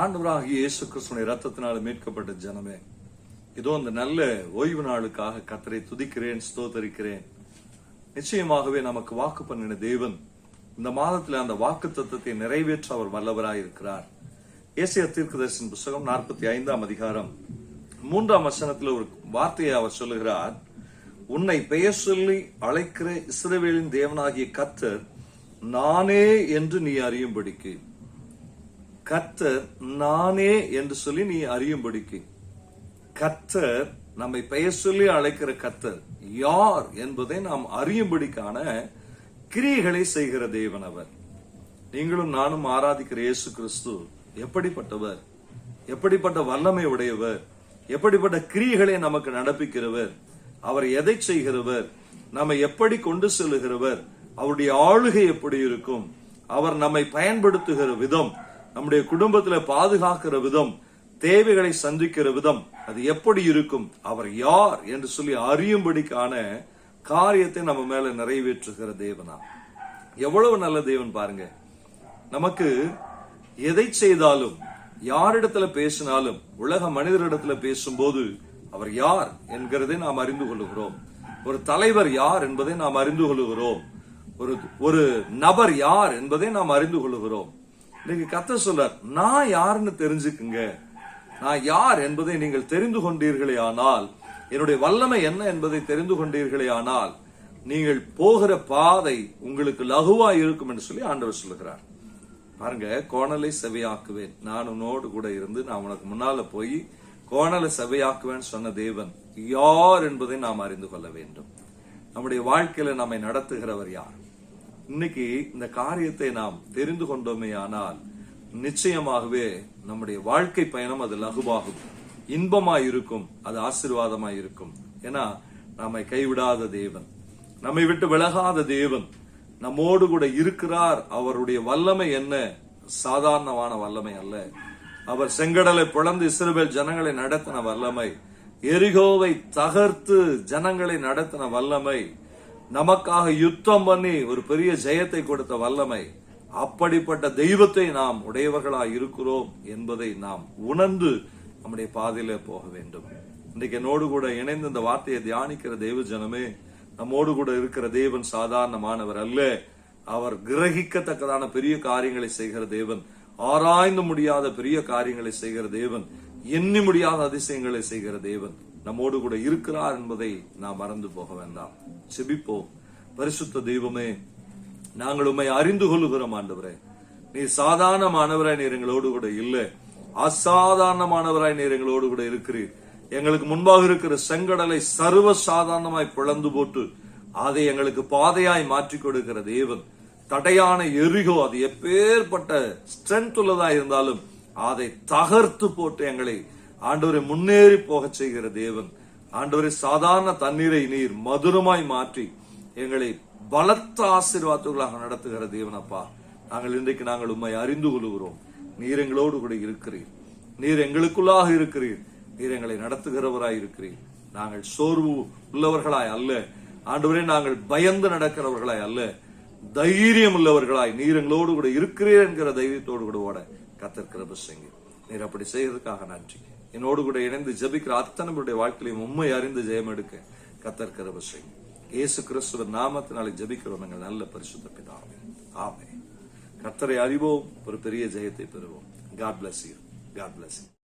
ஆண்டவராக இயேசு கிறிஸ்துடைய ரத்தத்தினால் மீட்கப்பட்ட ஜனமே. இதோ இந்த நல்ல ஓய்வு நாளுக்காக கத்தரை துதிக்கிறேன் ஸ்தோத்தரிக்கிறேன். நிச்சயமாகவே நமக்கு வாக்கு பண்ணின தேவன் இந்த மாதத்தில் அந்த வாக்கு தத்துவத்தை நிறைவேற்ற அவர் வல்லவராயிருக்கிறார். ஏசிய தீர்க்கதரிசன் புஸ்தகம் நாற்பத்தி ஐந்தாம் அதிகாரம். மூன்றாம் வசனத்தில் ஒரு வார்த்தையை அவர் சொல்லுகிறார். உன்னை பெயர் சொல்லி அழைக்கிற இஸ்ரவேலின் தேவனாகிய கத்தர் நானே என்று நீ அறியும்படிக்கு. கத்தர் நானே என்று சொல்லி நீ அறியும்படிக்கு. கத்தர் நம்மை பெயர் சொல்லி அழைக்கிற கத்தர் யார் என்பதை நாம் அறியும்படிக்கான கிரியைகளை செய்கிற தேவன் அவர். நீங்களும் நானும் ஆராதிக்கிற இயேசு கிறிஸ்து எப்படிப்பட்டவர்? எப்படிப்பட்ட வல்லமை உடையவர்? எப்படிப்பட்ட கிரியைகளை நமக்கு நடப்பிக்கிறவர்? அவர் எதை செய்கிறவர்? நம்மை எப்படி கொண்டு செல்லுகிறவர்? அவருடைய ஆளுகை எப்படி இருக்கும்? அவர் நம்மை பயன்படுத்துகிற விதம் நம்முடைய குடும்பத்துல பாதுகாக்கிற விதம் தேவைகளை சந்திக்கிற விதம் அது எப்படி இருக்கும் அவர் யார் என்று சொல்லி அறியும்படிக்கான காரியத்தை நம்ம மேல நிறைவேற்றுகிற தேவனா? எவ்வளவு நல்ல தேவன் பாருங்க. நமக்கு எதை செய்தாலும் யாரிடத்துல பேசினாலும் உலக மனிதரிடத்துல பேசும்போது அவர் யார் என்கிறதை நாம் அறிந்து கொள்ளுகிறோம். ஒரு தலைவர் யார் என்பதை நாம் அறிந்து கொள்ளுகிறோம். ஒரு ஒரு நபர் யார் என்பதை நாம் அறிந்து கொள்ளுகிறோம். இன்னைக்கு கத்த சொல்றார் நான் யாருன்னு தெரிஞ்சுக்குங்க. நான் யார் என்பதை நீங்கள் தெரிந்து கொண்டீர்களே ஆனால் என்னுடைய வல்லமை என்ன என்பதை தெரிந்து கொண்டீர்களே ஆனால் நீங்கள் போகிற பாதை உங்களுக்கு லகுவா இருக்கும் என்று சொல்லி ஆண்டவர் சொல்லுகிறார். பாருங்க கோணலை செவையாக்குவேன். நான் உன்னோடு கூட இருந்து நான் உனக்கு முன்னால போய் கோணலை செவையாக்குவேன் சொன்ன தேவன். யார் என்பதை நாம் அறிந்து கொள்ள வேண்டும். நம்முடைய வாழ்க்கையில நம்மை நடத்துகிறவர் யார்? இன்னைக்கு இந்த காரியத்தை நாம் தெரிந்து கொண்டோமே ஆனால் நிச்சயமாகவே நம்முடைய வாழ்க்கை பயணம் அது லகுவாகும். இன்பமாய் இருக்கும் அது ஆசீர்வாதமாய் இருக்கும் ஏன்னா நம்மை கைவிடாத தேவன் நம்மை விட்டு விலகாத தேவன் நம்மோடு கூட இருக்கிறார். அவருடைய வல்லமை என்ன? சாதாரணமான வல்லமை அல்ல. அவர் செங்கடலை பிளந்து இஸ்ரேல் ஜனங்களை நடத்தின வல்லமை எரிகோவை தகர்த்து ஜனங்களை நடத்தின வல்லமை நமக்காக யுத்தம் பண்ணி ஒரு பெரிய ஜெயத்தை கொடுத்த வல்லமை அப்படிப்பட்ட தெய்வத்தை நாம் உடையவர்களாக இருக்கிறோம் என்பதை நாம் உணர்ந்து நம்முடைய பாதையில போக வேண்டும். இன்றைக்கு என்னோடு கூட இணைந்து இந்த வார்த்தையை தியானிக்கிற தெய்வ ஜனமே நம்மோடு கூட இருக்கிற தேவன் சாதாரணமானவர் அல்ல. அவர் கிரகிக்கத்தக்கதான பெரிய காரியங்களை செய்கிற தேவன் ஆராய்ந்து முடியாத பெரிய காரியங்களை செய்கிற தேவன் எண்ணி முடியாத அதிசயங்களை செய்கிற தேவன். நம்மோடு கூட இருக்கிறார் என்பதை நாம் மறந்து போக வேண்டாம். செபிப்போம் பரிசுத்த தெய்வமே நாங்கள் உண்மை அறிந்து கொள்ளுகிறோம் ஆண்டவரே. நீ சாதாரணமானவராய் நீர் எங்களோடு கூட இல்லை. அசாதாரணமானவராய் நீர் எங்களோடு கூட இருக்கிறீர். எங்களுக்கு முன்பாக இருக்கிற செங்கடலை சர்வ சாதாரணமாய் பிளந்து போட்டு அதை எங்களுக்கு பாதையாய் மாற்றி கொடுக்கிற தேவன். தடையான எரிகோ அது எப்பேற்பட்ட ஸ்ட்ரென்த் உள்ளதா இருந்தாலும் அதை தகர்த்து போட்டு எங்களை ஆண்டவரை முன்னேறி போக செய்கிற தேவன். ஆண்டவரை சாதாரண தண்ணீரை நீர் மதுரமாய் மாற்றி எங்களை பலத்த ஆசீர்வாதங்களாக நடத்துகிற தேவனப்பா நாங்கள் இன்றைக்கு நாங்கள் உண்மை அறிந்து கொள்கிறோம் நீர் எங்களோடு கூட இருக்கிறீர். நீர் எங்களுக்குள்ளாக இருக்கிறீர். நீர் எங்களை நடத்துகிறவராய் இருக்கிறீர். நாங்கள் சோர்வு உள்ளவர்களாய் அல்ல. ஆண்டவரே நாங்கள் பயந்து நடக்கிறவர்களாய் அல்ல. தைரியம் உள்ளவர்களாய் நீர் எங்களோடு கூட இருக்கிறீர் என்கிற தைரியத்தோடு கூட ஓட கத்திருக்கிற செய்ங்க நீர் அப்படி செய்யறதுக்காக நன்றி. என்னோடு கூட இணைந்து ஜபிக்கிற அத்தனை பேருடைய வாழ்க்கையிலையும் உண்மை அறிந்து ஜெயம் எடுக்க கத்தற்கிற செய்ங்க இயேசு கிறிஸ்துவ நாமத்தினாலே ஜபிக்கிறோம் எங்கள் நல்ல பரிசுத்த பிதாவே. ஆமே கத்தரை அறிவோம் ஒரு பெரிய ஜெயத்தை பெறுவோம். God bless you God bless you